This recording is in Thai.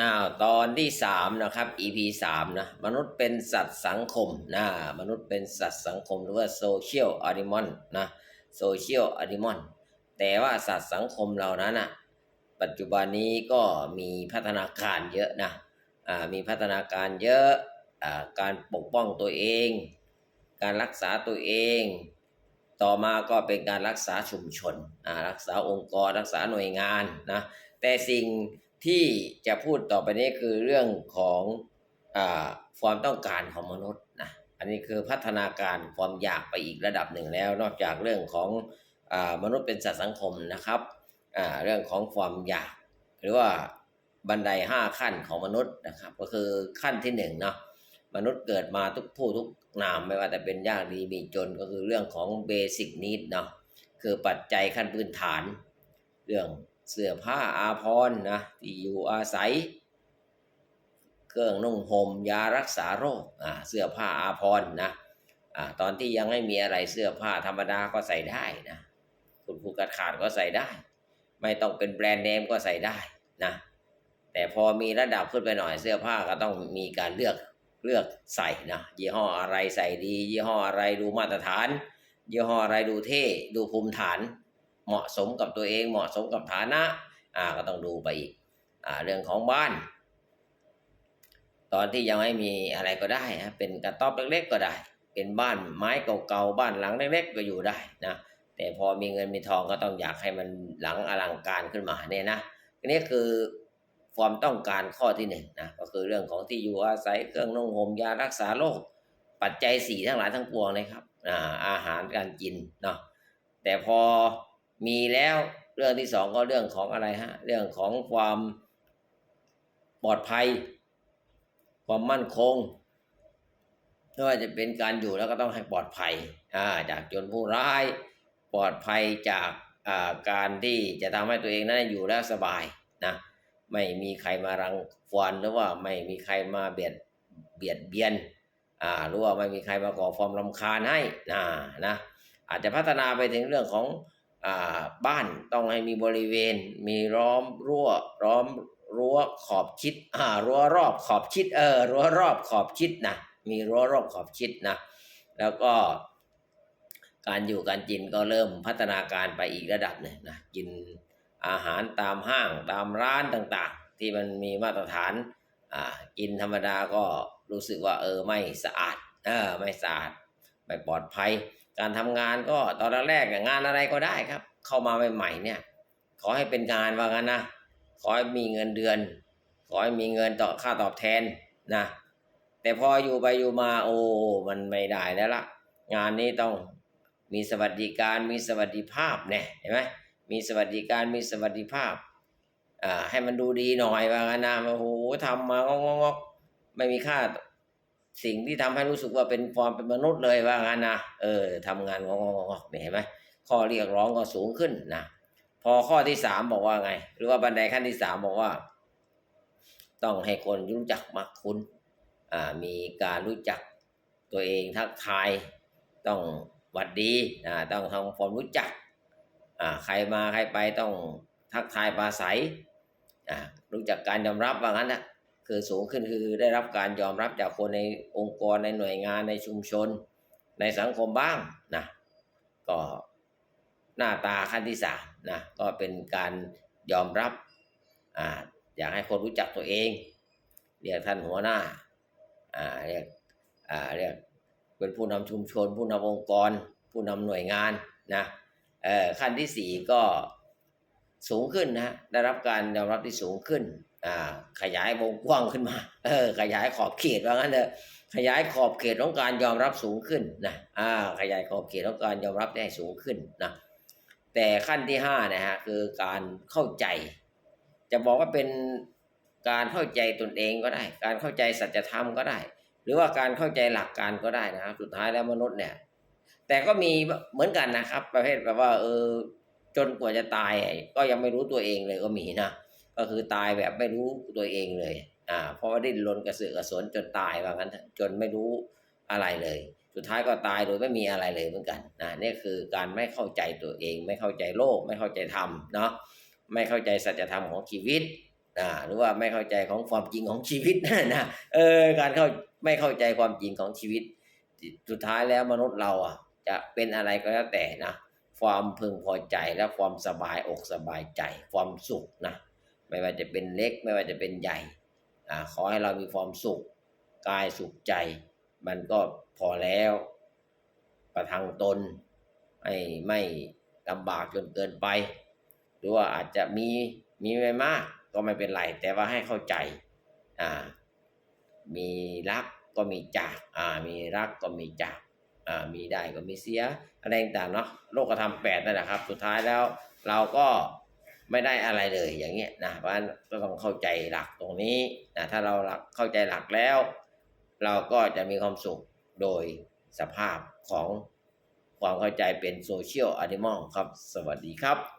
อ้าวตอนที่สามนะครับ EP สามนะมนุษย์เป็นสัตว์สังคมนะมนุษย์เป็นสัตว์สังคมหรือว่า social animal นะ social animal แต่ว่าสัตว์สังคมเรานั้นอะปัจจุบันนี้ก็มีพัฒนาการเยอะนะอ่ามีพัฒนาการเยอะอ่าการปกป้องตัวเอง การรักษาตัวเอง ต่อมาก็เป็นการรักษาชุมชนอ่ารักษาองค์กรรักษาหน่วยงานนะแต่สิ่ง ที่จะพูดต่อไปนี้คือเรื่องของอความต้องการของมนุษย์นะอันนี้คือพัฒนาการความอยากไปอีกระดับหนึ่งแล้ว นอกจากเรื่องของอมนุษย์เป็นสัตว์สังคมนะครับเรื่องของความอยาก หรือว่าบันไดห้าขั้นของมนุษย์นะครับ ก็คือขั้นที่หนึ่งเนาะมนุษย์เกิดมาทุกผู้ทุกนามไม่ว่าแต่เป็นยากดีมีจนก็คือเรื่องของเบสิกนิดเนาะคือปัจจัยขั้นพื้นฐาน เรื่อง เสื้อผ้าอาภรณ์นะที่อยู่อาศัย เครื่องนุ่งห่มยารักษาโรคอ่าเสื้อผ้าอาภรณ์นะอ่าตอนที่ยังไม่มีอะไรเสื้อผ้าธรรมดาก็ใส่ได้นะคุณผู้กัดขาดก็ใส่ได้ ไม่ต้องเป็นแบรนด์เนมก็ใส่ได้นะแต่พอมีระดับขึ้นไปหน่อยเสื้อผ้าก็ต้องมีการเลือกเลือกใส่นะยี่ห้ออะไรใส่ดี ยี่ห้ออะไรดูมาตรฐาน ยี่ห้ออะไรดูเท่ดูภูมิฐาน เหมาะสมกับตัวเองเหมาะสมกับฐานะอ่าก็ต้องดูไปอีกอ่าเรื่องของบ้าน ตอนที่ยังไม่มีอะไรก็ได้นะเป็นกระต๊อบเล็กๆก็ได้ เป็นบ้านไม้เก่าๆบ้านหลังเล็กๆก็อยู่ได้นะแต่พอมีเงินมีทองก็ต้องอยากให้มันหลังอลังการขึ้นมาเนี่ยนะอันนี้คือความต้องการข้อที่หนึ่งนะก็คือเรื่องของที่อยู่อาศัยเครื่องนุ่งห่มยารักษาโรคปัจจัยสี่ทั้งหลายทั้งปวงนะครับอ่าอาหารการกินเนาะแต่พอ มีแล้วเรื่องที่สองก็เรื่องของอะไรฮะ เรื่องของความปลอดภัย ความมั่นคงไม่ว่าจะเป็นการอยู่แล้วก็ต้องให้ปลอดภัยอ่าจากจรผู้ร้าย ปลอดภัยจากอ่าการที่จะทำให้ตัวเองนั้นอยู่แล้วสบายนะไม่มีใครมารังควานหรือว่าไม่มีใครมาเบียดเบียดเบียนอ่าหรือว่าไม่มีใครมาก่อความรำคาญให้นะนะอาจจะพัฒนาไปถึงเรื่องของ บ้านต้องให้มีบริเวณ มีล้อมรั้วล้อมรั้วขอบชิดอ่ารั้วรอบขอบชิดเออรั้วรอบขอบชิดนะมีรั้วรอบขอบชิดนะแล้วก็การอยู่การกินก็เริ่มพัฒนาการไปอีกระดับหนึ่งนะกินอาหารตามห้างตามร้านต่างๆ ที่มันมีมาตรฐานอ่ากินธรรมดาก็รู้สึกว่าเออไม่สะอาดเออไม่สะอาด ไม่ปลอดภัย การทำงานก็ตอนแรกเนี่ยงานอะไรก็ได้ครับ เข้ามาใหม่ๆเนี่ย ขอให้เป็นงานว่างั้นนะขอให้มีเงินเดือน ขอให้มีเงินต่อค่าตอบแทนนะ แต่พออยู่ไปอยู่มาโอ้มันไม่ได้แล้วละงานนี้ต้องมีสวัสดิการมีสวัสดิภาพเนี่ยเห็นไหมมีสวัสดิการมีสวัสดิภาพอ่าให้มันดูดีหน่อยว่างั้นนะโอ้โหทำมางอกๆไม่มีค่า สิ่งที่ทำให้รู้สึกว่าเป็นความเป็นมนุษย์เลยว่างั้นนะเออทำงานงอกๆเนี่ยเห็นไหมข้อเรียกร้องก็สูงขึ้นนะพอข้อที่สามบอกว่าไง หรือว่าบันไดขั้นที่สามบอกว่า ต้องให้คนรู้จักมักคุ้นอ่ามีการรู้จักตัวเองทักทายต้องหวัดดีอ่าต้องทำความรู้จักอ่าใครมาใครไปต้องทักทายปราศัยอ่ารู้จักการยอมรับว่างั้นนะ คือสูงขึ้นคือได้รับการยอมรับจากคนในองค์กรในหน่วยงานในชุมชน ในสังคมบ้างนะก็หน้าตาขั้นที่สามนะก็เป็นการยอมรับอ่าอยากให้คนรู้จักตัวเอง เรียกท่านหัวหน้าอ่าเรียกอ่าเรียกเป็นผู้นำชุมชน ผู้นำองค์กร ผู้นำหน่วยงานนะเอ่อขั้นที่สี่ก็สูงขึ้นนะได้รับการยอมรับที่สูงขึ้น ขยายวงกว้างขึ้นมาเออขยายขอบเขตว่างั้นเถอะขยายขอบเขตของการยอมรับสูงขึ้นนะอ่าขยายขอบเขตของการยอมรับได้สูงขึ้นนะแต่ขั้นที่ห้านะฮะคือการเข้าใจ จะบอกว่าเป็นการเข้าใจตนเองก็ได้ การเข้าใจสัจธรรมก็ได้ หรือว่าการเข้าใจหลักการก็ได้นะครับสุดท้ายแล้วมนุษย์เนี่ย แต่ก็มีเหมือนกันนะครับ ประเภทแบบว่าเออจนกว่าจะตายก็ยังไม่รู้ตัวเองเลยก็มีนะ ก็คือตายแบบไม่รู้ตัวเองเลย อ่า เพราะว่าดิ้นรนกระเสือกกระสนจนตายว่างั้นจนไม่รู้อะไรเลย สุดท้ายก็ตายโดยไม่มีอะไรเลยเหมือนกันนะนี่คือการไม่เข้าใจตัวเอง ไม่เข้าใจโลก ไม่เข้าใจธรรมเนาะไม่เข้าใจสัจธรรมของชีวิตนะหรือว่าไม่เข้าใจของความจริงของชีวิตนะเออการเข้าไม่เข้าใจความจริงของชีวิต สุดท้ายแล้วมนุษย์เราอะ จะเป็นอะไรก็แล้วแต่นะความพึงพอใจและความสบายอกสบายใจ ความสุขนะ ไม่ว่าจะเป็นเล็กไม่ว่าจะเป็นใหญ่อขอให้เรามีความสุขกายสุขใจ มันก็พอแล้ว ประทังตนไม่ไม่ลำบากจนเกินไป หรือว่าอาจจะมีมีไม่มากก็ไม่เป็นไร แต่ว่าให้เข้าใจอ่ามีรักก็มีจากอ่ามีรักก็มีจากอ่ามีได้ก็มีเสียอะไรต่างเนาะโลกธรรมแปดนั่นแหละครับ สุดท้ายแล้วเราก็ ไม่ได้อะไรเลยอย่างเงี้ยนะเพราะฉะนั้นก็ต้องเข้าใจหลักตรงนี้นะถ้าเราหลักเข้าใจหลักแล้ว เราก็จะมีความสุขโดยสภาพของความเข้าใจเป็นโซเชียลอนิมอลครับ สวัสดีครับ